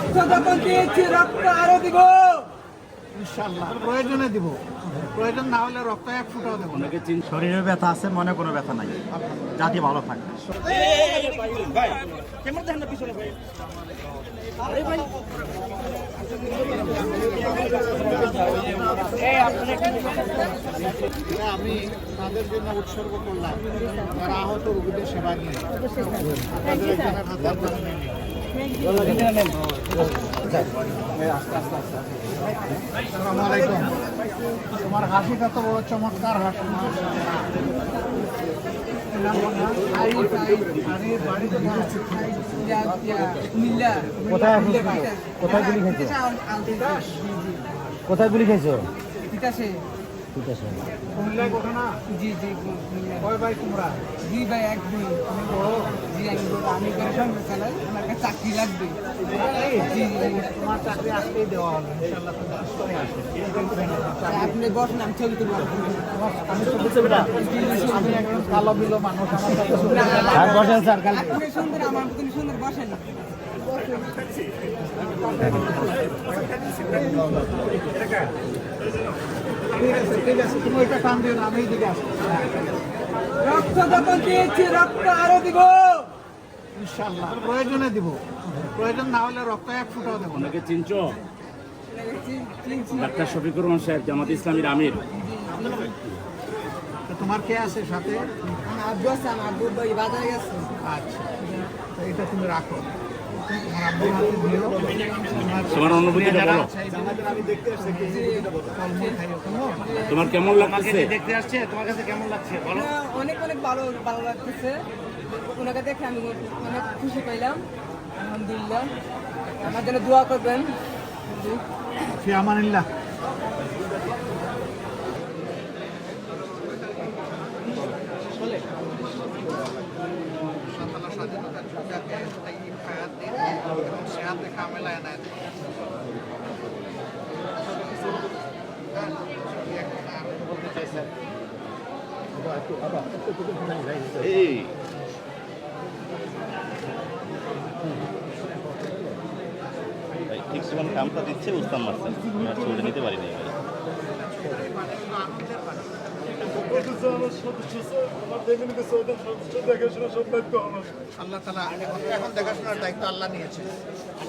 রক্ত যখন দিয়েছি রক্ত আরও দিব। ইনশাল্লাহ প্রয়োজনে দিব। প্রয়োজন না হলে রক্ত এক ফুটাও দেবো না। শরীরে ব্যথা আছে মনে কোনো ব্যথা নাই। জাতি ভালো থাকে। আমি তাদের জন্য উৎসর্গ করলাম। যারা আহত রোগীদের সেবা নিয়ে। তোমার হাসিটা তো বড় চমৎকার হাসি কোথায় কোথায় গুলি খাইছো কোথায় গুলি বিকাশে ঠিক আছে। কুমিল্লায় ঘটনা জি জি কয় ভাই তোমরা? জি ভাই এক দুই তুমি বড় জি আমি আমি করে চালাই চাকরি লাগবে। জি তোমার চাকরি আজকেই দেওয়া হবে ইনশাল্লাহ তুমি আপনি বসেন আমি ছবি তুলবো। আমি তুলবো না? আমি একজন কালো বিলো মানুষ আমার না। বসেন স্যার কাল আপনি সুন্দর আমার তুমি সুন্দর বসেন। ঠিক আছে ঠিক আছে তুমি ওইটা টান দিও না আমি আসছি। রক্ত যখন দিয়েছি রক্ত আরও দিব। ইনশাল্লাহ প্রয়োজনে দিব। প্রয়োজন না হলে রক্ত এক ফুটাও দেবো না। ওনাকে চিনছো? চি- চিনছি। ডাক্তার শফিকুর রহমান সাহেব জামাত ইসলামীর আমির। তো তোমার কে আছে সাথে? আব্বু আছে আমার আব্বু ভাই বাজারে গেছে। আচ্ছা এটা তুমি রাখো। তোমার দিও তোমার অনুভূতিটা বলো কেমন তোমার কেমন লাগছে দেখতে আসছে তোমার কাছে কেমন লাগছে? বলো। অনেক অনেক ভালো ভালো লাগতেছে। ওনাকে দেখে আমি অনেক খুশি পাইলাম। আলহামদুলিল্লাহ। আমার জন্য দোয়া করবেন। জি। ফি আমানিল্লাহ ঠিক সময় কামটা দিচ্ছে বুঝতাম পারছেন আর নিতে পারিনি এবারে আল্লাহ তালা এখন দেখাশোনার দায়িত্ব আল্লাহ নিয়েছে।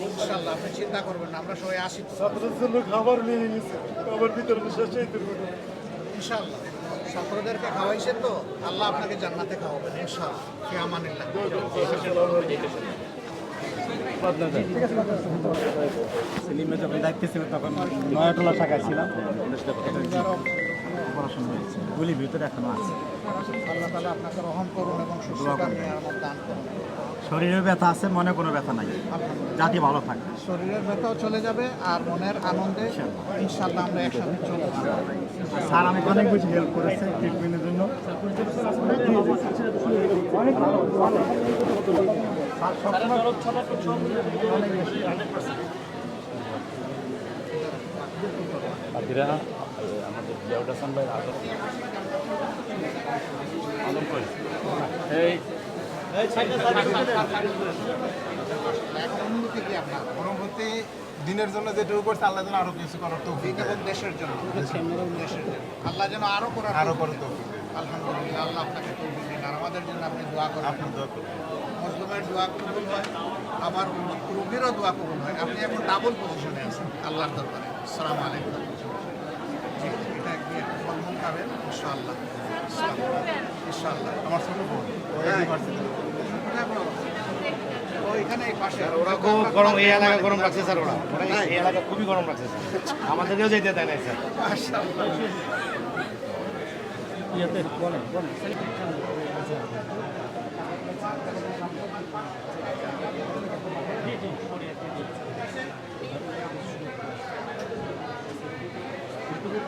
ইনশাল্লাহ আপনি চিন্তা করবেন না আমরা সবাই আসি তো। ছাত্রদের জন্য খাবার নিয়ে গেছে খাবার ইনশাল্লাহ ছাত্রদেরকে খাওয়াইছে তো আল্লাহ আপনাকে জান্নাতে খাওয়াবেন ইনশাল্লাহ আমানিল্লাহ সেলিমে যখন দায়িত্বে ছিল তখন নয়াটোলা শাখায় ছিলাম। অপারেশন হয়েছে। গুলি ভিতরে এখনও আছে। শরীরে ব্যথা আছে মনে কোনো ব্যথা নাই। জাতি ভালো থাকে শরীরের ব্যথাও চলে যাবে আর মনের আনন্দে ইনশাল্লাহ আমরা একসাথে চলবো। স্যার আমাকে অনেক বেশি হেল্প করেছে ট্রিটমেন্টের জন্য। অনেক বেশি। আমাদের আদর। এই অনুভূতি কি আপনার অনুভূতি দিনের জন্য যেটুকু করছে আল্লাহ যেন আরও কিছু করার তো দেশের জন্য। দেশের জন্য। আল্লাহ যেন আরও করার আরও করে। তো আলহামদুলিল্লাহ আল্লাহ আপনাকে তৌফিক দিন। আর আমাদের জন্য আপনি দোয়া করেন। আপনি দোয়া করুন। মজলুমের দোয়া কবুল হয় আবার রুগীরও দোয়া কবুল হয়। আপনি এখন ডাবল পজিশনে আছেন আল্লাহর দরবারে। সালাম আলাইকুম। এটা একটু ইনশাআল্লাহ। ইনশাআল্লাহ। আমার ছোট বোন। এখানে পাশে। ওরা খুব গরম এই এলাকা গরম রাখছে স্যার ওরা। ওরা এই এলাকা খুবই গরম রাখছে স্যার। আমাদেরকেও যেতে দেয় না স্যার। চলে যাচ্ছে। ইনশাআল্লাহ, সবাই দোয়া করুন, আল্লাহ তোমাকে সুস্থতা নিয়ামত দান করুন। আমার সাথে কে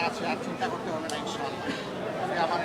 আছে আর চিন্তা করতে হবে না ইনশাল্লাহ আমার